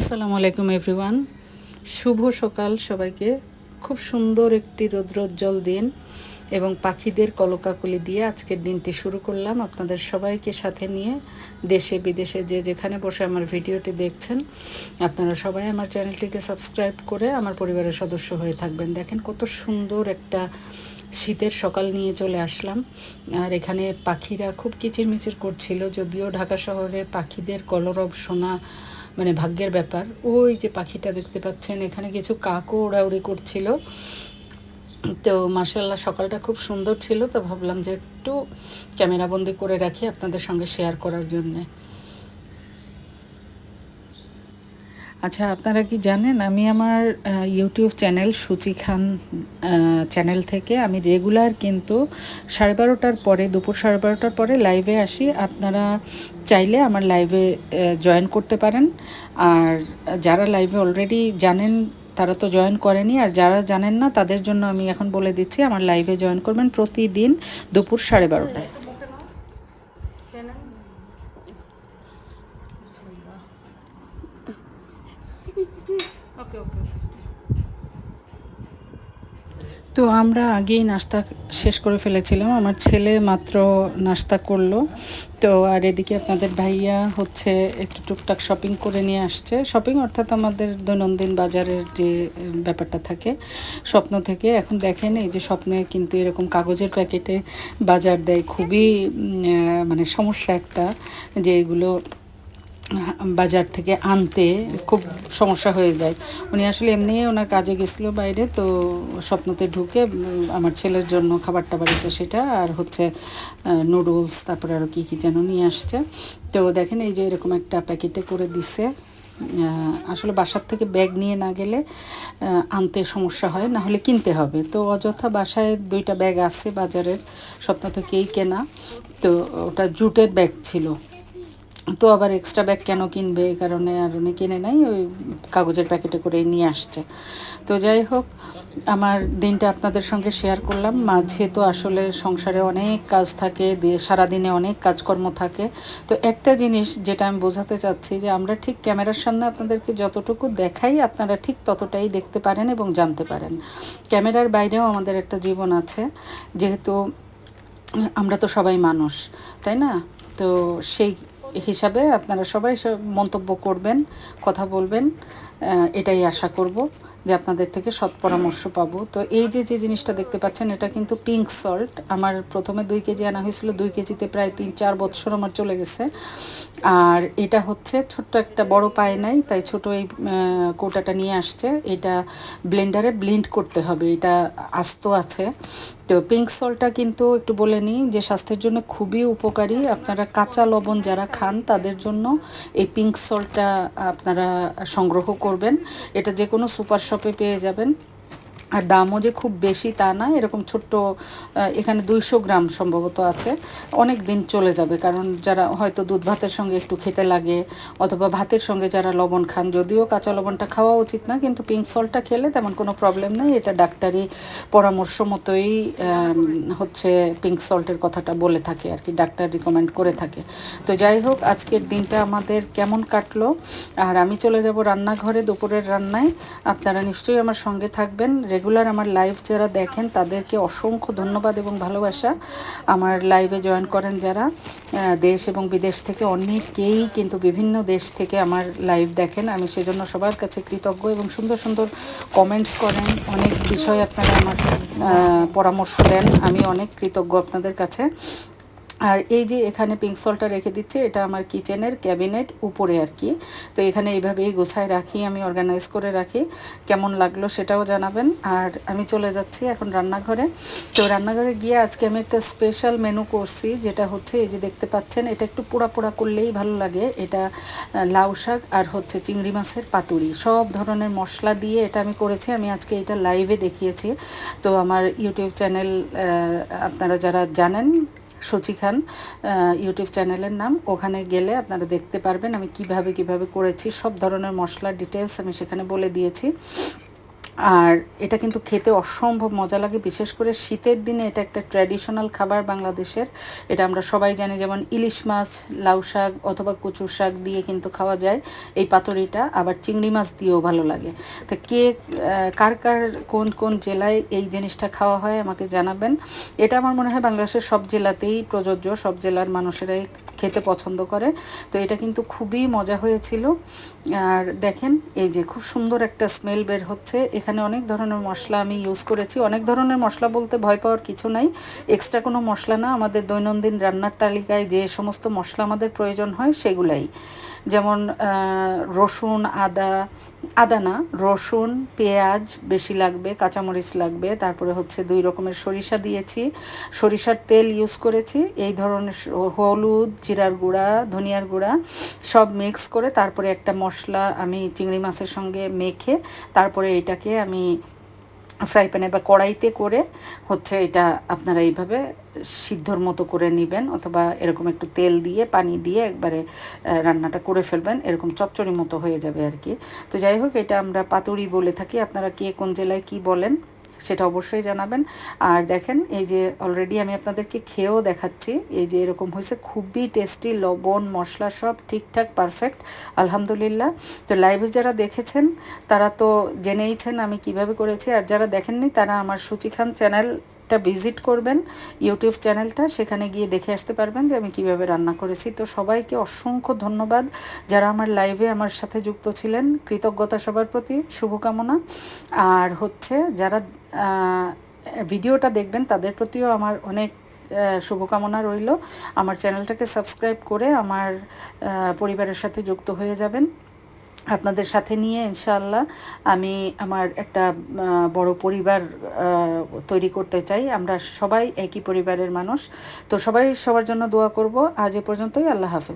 আসসালামু আলাইকুম এভরিওয়ান শুভ সকাল সবাইকে। খুব সুন্দর একটি রৌদ্রোজ্জ্বল দিন এবং পাখিদের কলকাকলি দিয়ে আজকের দিনটি শুরু করলাম আপনাদের সবাইকে সাথে নিয়ে। দেশে, বিদেশে যে যেখানে বসে আমার ভিডিওটি দেখছেন, আপনারা সবাই আমার চ্যানেলটিকে সাবস্ক্রাইব করে আমার পরিবারের সদস্য হয়ে থাকবেন। দেখেন কত সুন্দর একটা শীতের সকাল নিয়ে চলে আসলাম। আর এখানে পাখিরা খুব কিচিরমিচির করছিল, যদিও ঢাকা শহরে পাখিদের কলরব শোনা মানে ভাগ্যের ব্যাপার। ওই যে পাখিটা দেখতে পাচ্ছেন, এখানে কিছু কাকও ওড়াউড়ি করছিল। তো মার্শাল্লাহ সকালটা খুব সুন্দর ছিল, তো ভাবলাম যে একটু ক্যামেরাবন্দি করে রাখি আপনাদের সঙ্গে শেয়ার করার জন্যে। আচ্ছা আপনারা কি জানেন, আমি আমার YouTube channel Suchi Khan channel থেকে আমি রেগুলার কিন্তু সাড়ে বারোটার পরে, দুপুর সাড়ে বারোটার পরে লাইভে আসি। আপনারা চাইলে আমার লাইভে জয়েন করতে পারেন। আর যারা লাইভে অলরেডি জানেন, তারা তো জয়েন করেনি। আর যারা জানেন না, তাদের জন্য আমি এখন বলে দিচ্ছি, আমার লাইভে জয়েন করবেন প্রতিদিন দুপুর সাড়ে বারোটায়। তো আমরা আগেই নাস্তা শেষ করে ফেলেছিলাম। আমার ছেলে মাত্র নাস্তা করল। তো আর এদিকে আপনাদের ভাইয়া হচ্ছে একটু টুকটাক শপিং করে নিয়ে আসছে। শপিং অর্থাৎ আমাদের দৈনন্দিন বাজারের যে ব্যাপারটা থাকে, স্বপ্ন থেকে। এখন দেখেন এই যে স্বপ্নে কিন্তু এরকম কাগজের প্যাকেটে বাজার দেয়। খুবই মানে সমস্যা একটা যে এগুলো বাজার থেকে আনতে খুব সমস্যা হয়ে যায়। উনি আসলে এমনি ওনার কাজে গেছিল বাইরে, তো স্বপ্নতে ঢুকে আমার ছেলের জন্য খাবার টাবার তো সেটা, আর হচ্ছে নুডলস তারপরে আরও কী কী যেন নিয়ে আসছে। তো দেখেন এই যে এরকম একটা প্যাকেটে করে দিছে। আসলে বাসার থেকে ব্যাগ নিয়ে না গেলে আনতে সমস্যা হয়, না হলে কিনতে হবে। তো অযথা বাসায় দুইটা ব্যাগ আছে বাজারের, স্বপ্ন থেকেই কেনা। তো ওটা জুটের ব্যাগ ছিল। তো আবার এক্সট্রা ব্যাগ কেন কিনবে? এই কারণে আর উনি কিনে নাই, ওই কাগজের প্যাকেটে করেই নিয়ে আসছে। তো যাই হোক, আমার দিনটা আপনাদের সঙ্গে শেয়ার করলাম। মাঝে তো আসলে সংসারে অনেক কাজ থাকে দিয়ে সারাদিনে অনেক কাজকর্ম থাকে। তো একটা জিনিস যেটা আমি বোঝাতে চাচ্ছি যে আমরা ঠিক ক্যামেরার সামনে আপনাদেরকে যতটুকু দেখাই, আপনারা ঠিক ততটাই দেখতে পারেন এবং জানতে পারেন। ক্যামেরার বাইরেও আমাদের একটা জীবন আছে, যেহেতু আমরা তো সবাই মানুষ, তাই না? তো সেই হিসাবে আপনারা সবাই মন্তব্য করবেন, কথা বলবেন এটাই আশা করব যে আপনাদের থেকে সৎ পরামর্শ পাবো। তো এই যে যে জিনিসটা দেখতে পাচ্ছেন, এটা কিন্তু পিঙ্ক সল্ট আমার প্রথমে দুই কেজি আনা হয়েছিল, দুই কেজিতে প্রায় তিন, চার বছর আমার চলে গেছে। আর এটা হচ্ছে ছোট্ট একটা, বড় পায় নাই, তাই ছোট এই কোটাটা নিয়ে আসছে। এটা ব্লেন্ডারে ব্লেন্ড করতে হবে। এটা আস্ত আছে। তো পিঙ্ক সল্টটা কিন্তু একটু বলে নিই যে স্বাস্থ্যের জন্য খুবই উপকারী। আপনারা কাঁচা লবণ যারা খান, তাদের জন্য এই পিঙ্ক সল্টটা আপনারা সংগ্রহ করবেন। এটা যে কোনো সুপার শপে পেয়ে যাবেন। আর দামও যে খুব বেশি তা না, এরকম ছোট্ট এখানে দুইশো গ্রাম সম্ভবত আছে। অনেক দিন চলে যাবে, কারণ যারা হয়তো দুধ ভাতের সঙ্গে একটু খেতে লাগে, অথবা ভাতের সঙ্গে যারা লবণ খান, যদিও কাঁচা লবণটা খাওয়া উচিত না, কিন্তু পিঙ্ক সল্টটা খেলে তেমন কোনো প্রবলেম নেই। এটা ডাক্তারি পরামর্শ মতোই হচ্ছে পিঙ্ক সল্টের কথাটা বলে থাকে আর কি, ডাক্তার রিকমেন্ড করে থাকে। তো যাই হোক, আজকের দিনটা আমাদের কেমন কাটলো, আর আমি চলে যাব রান্নাঘরে দুপুরের রান্নায়। আপনারা নিশ্চয়ই আমার সঙ্গে থাকবেন। রেগুলার আমার লাইভ যারা দেখেন, তাদেরকে অসংখ্য ধন্যবাদ এবং ভালোবাসা। আমার লাইভে জয়েন করেন যারা দেশ এবং বিদেশ থেকে অনেকেই কিন্তু বিভিন্ন দেশ থেকে আমার লাইভ দেখেন। আমি সেজন্য সবার কাছে কৃতজ্ঞ এবং সুন্দর সুন্দর কমেন্টস করেন। অনেক বিষয় আপনারা আমার পরামর্শ দেন। আমি অনেক কৃতজ্ঞ আপনাদের কাছে। আর এই যে এখানে পিঙ্ক সলটা রেখে দিচ্ছে, এটা আমার কিচেনের ক্যাবিনেট উপরে আর কি। তো এখানে এইভাবেই গোছায় রাখি, আমি অর্গানাইজ করে রাখি। কেমন লাগল সেটাও জানাবেন। আর আমি চলে যাচ্ছি এখন রান্নাঘরে। তো রান্নাঘরে গিয়ে আজকে আমি একটা স্পেশাল মেনু করছি, যেটা হচ্ছে এই যে দেখতে পাচ্ছেন, এটা একটু পোড়া পোড়া করলেই ভালো লাগে। এটা লাউ শাক আর হচ্ছে চিংড়ি মাছের পাতুরি। সব ধরনের মশলা দিয়ে এটা আমি করেছি, আমি আজকে এটা লাইভে দেখিয়েছি। তো আমার ইউটিউব চ্যানেল আপনারা যারা জানেন সচি খান ইউটিউব চ্যানেলের নাম। ওখানে গেলে আপনারা দেখতে পারবেন আমি কীভাবে কীভাবে করেছি। সব ধরনের মশলার ডিটেলস আমি সেখানে বলে দিয়েছি। আর এটা কিন্তু খেতে অসম্ভব মজা লাগে, বিশেষ করে শীতের দিনে এটা একটা ট্র্যাডিশনাল খাবার বাংলাদেশের। এটা আমরা সবাই জানি যেমন ইলিশ মাছ, লাউ শাক অথবা কচু শাক দিয়ে কিন্তু খাওয়া যায় এই পাতুরিটা, আবার চিংড়ি মাছ দিয়েও ভালো লাগে। তো কে কার কার কোন কোন জেলায় এই জিনিসটা খাওয়া হয় আমাকে জানাবেন। এটা আমার মনে হয় বাংলাদেশের সব জেলাতেই প্রযোজ্য, সব জেলার মানুষেরাই খেতে পছন্দ করে। তো এটা কিন্তু খুবই মজা হয়েছিল। আর দেখেন, এই যে খুব সুন্দর একটা স্মেল বের হচ্ছে। এখানে অনেক ধরনের মশলা আমি ইউজ করেছি। অনেক ধরনের মশলা বলতে ভয় পাওয়ার কিছু নাই। এক্সট্রা কোনো মশলা না। আমাদের দৈনন্দিন রান্নার তালিকায় যে সমস্ত মশলা আমাদের প্রয়োজন হয়, সেগুলাই। যেমন রসুন, আদা আদা না রসুন, পেঁয়াজ বেশি লাগবে, কাঁচামরিচ লাগবে, তারপরে হচ্ছে দুই রকমের সরিষা দিয়েছি। সরিষার তেল ইউজ করেছি, এই ধরনের হলুদ, জিরার গুঁড়া, ধনিয়ার গুঁড়া সব মিক্স করে তারপরে একটা মশলা আমি চিংড়ি মাছের সঙ্গে মেখে তারপরে এটাকে আমি ফ্রাই প্যানে বা কড়াইতে করে হচ্ছে এটা আপনারা এইভাবে সিদ্ধর মতো করে নেবেন অথবা এরকম একটু তেল দিয়ে, পানি দিয়ে একবারে রান্নাটা করে ফেলবেন। এরকম চচ্চড়ি মতো হয়ে যাবে আর কি। তো যাই হোক, এটা আমরা পাতুরি বলে থাকি। আপনারা কে কোন জেলায় কি বলেন সেটা অবশ্যই জানাবেন। আর দেখেন, এই যে অলরেডি আমি আপনাদেরকে খেয়েও দেখাচ্ছি, এই যে এরকম হয়েছে, খুবই টেস্টি লবণ, মশলা সব ঠিকঠাক পারফেক্ট আলহামদুলিল্লাহ। তো লাইভে যারা দেখেছেন, তারা তো জেনেইছেন আমি কীভাবে করেছি। আর যারা দেখেননি, তারা আমার সুচিখান চ্যানেল টা ভিজিট করবেন ইউটিউব চ্যানেলটা, সেখানে গিয়ে দেখে আসতে পারবেন যে আমি কীভাবে রান্না করেছি। তো সবাইকে অসংখ্য ধন্যবাদ যারা আমার লাইভে আমার সাথে যুক্ত ছিলেন। কৃতজ্ঞতা সবার প্রতি, শুভকামনা। আর হচ্ছে যারা ভিডিওটা দেখবেন তাদের প্রতিও আমার অনেক শুভকামনা রইল। আমার চ্যানেলটাকে সাবস্ক্রাইব করে আমার পরিবারের সাথে যুক্ত হয়ে যাবেন। আপনাদের সাথে নিয়ে ইনশাল্লাহ আমি আমার একটা বড় পরিবার তৈরি করতে চাই। আমরা সবাই একই পরিবারের মানুষ। তো সবাই সবার জন্য দোয়া করব। আজ এ পর্যন্তই। আল্লাহ হাফেজ।